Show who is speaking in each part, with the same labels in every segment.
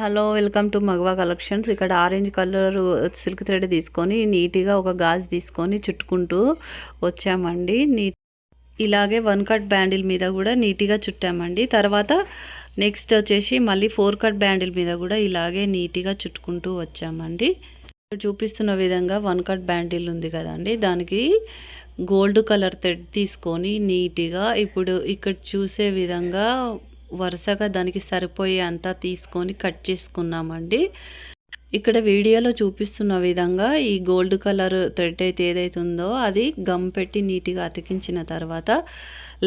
Speaker 1: Hello welcome to Magava collections. ఇక్కడ orange colour silk thread తీసుకొని నీట్గా ఒక గాజు తీసుకొని చుట్టుకుంటూ వచ్చామండి. నీ ఇలాగే వన్ కట్ బ్యాండిల్ మీద కూడా నీట్గా చుట్టామండి. తర్వాత నెక్స్ట్ వచ్చేసి మళ్ళీ ఫోర్ కట్ బ్యాండిల్ మీద కూడా ఇలాగే నీట్గా చుట్టుకుంటూ వచ్చామండి. ఇక్కడ చూపిస్తున్న విధంగా వన్ కట్ బ్యాండిల్ ఉంది కదండి. దానికి గోల్డ్ కలర్ థ్రెడ్ తీసుకొని నీట్గా ఇప్పుడు ఇక్కడ చూసే విధంగా వరుసగా దానికి సరిపోయే అంతా తీసుకొని కట్ చేసుకున్నామండి. ఇక్కడ వీడియోలో చూపిస్తున్న విధంగా ఈ గోల్డ్ కలర్ థ్రెడ్ అయితే ఏదైతే ఉందో అది గమ్ పెట్టి నీట్గా అతికించిన తర్వాత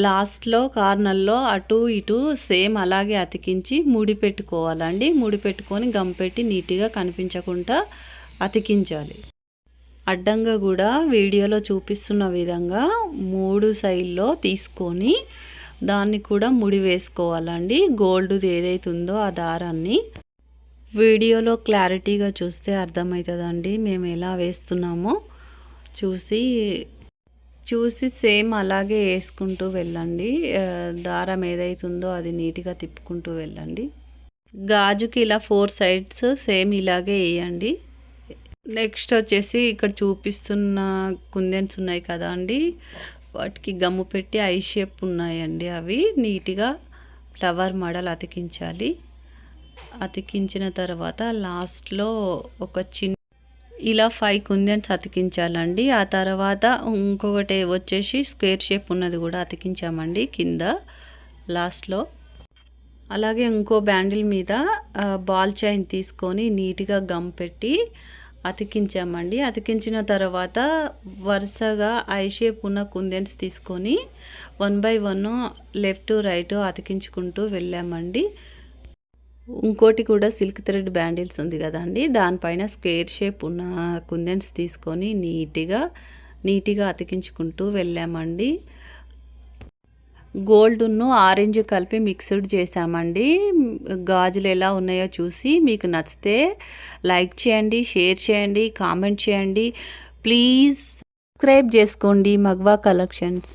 Speaker 1: లాస్ట్లో కార్నర్లో అటు ఇటు సేమ్ అలాగే అతికించి ముడి పెట్టుకోవాలండి. ముడి పెట్టుకొని గమ్ పెట్టి నీట్గా కనిపించకుండా అతికించాలి. అడ్డంగా కూడా వీడియోలో చూపిస్తున్న విధంగా మూడు సైడ్లో తీసుకొని దాన్ని కూడా ముడి వేసుకోవాలండి. గోల్డ్ది ఏదైతే ఉందో ఆ దారాన్ని. వీడియోలో క్లారిటీగా చూస్తే అర్థమవుతుందండి మేము ఎలా వేస్తున్నామో. చూసి చూసి సేమ్ అలాగే వేసుకుంటూ వెళ్ళండి. దారం ఏదైతుందో అది నీట్గా తిప్పుకుంటూ వెళ్ళండి. గాజుకి ఇలా ఫోర్ సైడ్స్ సేమ్ ఇలాగే వేయండి. నెక్స్ట్ వచ్చేసి ఇక్కడ చూపిస్తున్న కుందెన్స్ ఉన్నాయి కదా అండి. వాటికి గమ్ము పెట్టి ఐ షేప్ ఉన్నాయండి అవి. నీట్గా ఫ్లవర్ మోడల్ అతికించాలి. అతికించిన తర్వాత లాస్ట్లో ఒక చిన్న ఇలా ఫైవ్ కుందన్స్ అతికించాలండి. ఆ తర్వాత ఇంకొకటి వచ్చేసి స్క్వేర్ షేప్ ఉన్నది కూడా అతికించామండి కింద లాస్ట్లో. అలాగే ఇంకో బ్యాండిల్ మీద బాల్ చైన్ తీసుకొని నీట్గా గమ్ పెట్టి అతికించామండి. అతికించిన తర్వాత వరుసగా ఐ షేప్ ఉన్న కుందెన్స్ తీసుకొని one by one left right అతికించుకుంటూ వెళ్ళామండి. ఇంకోటి కూడా సిల్క్ థ్రెడ్ బ్యాండిల్స్ ఉంది కదండి. దానిపైన స్క్వేర్ షేప్ ఉన్న కుందెన్స్ తీసుకొని నీట్గా నీట్గా అతికించుకుంటూ వెళ్ళామండి. గోల్డ్ను ఆరెంజ్ కలిపి మిక్స్డ్ చేసామండి గాజులు ఎలా ఉన్నాయో చూసి మీకు నచ్చితే లైక్ చేయండి షేర్ చేయండి కామెంట్ చేయండి. ప్లీజ్ సబ్స్క్రైబ్ చేసుకోండి మగ్వా కలెక్షన్స్.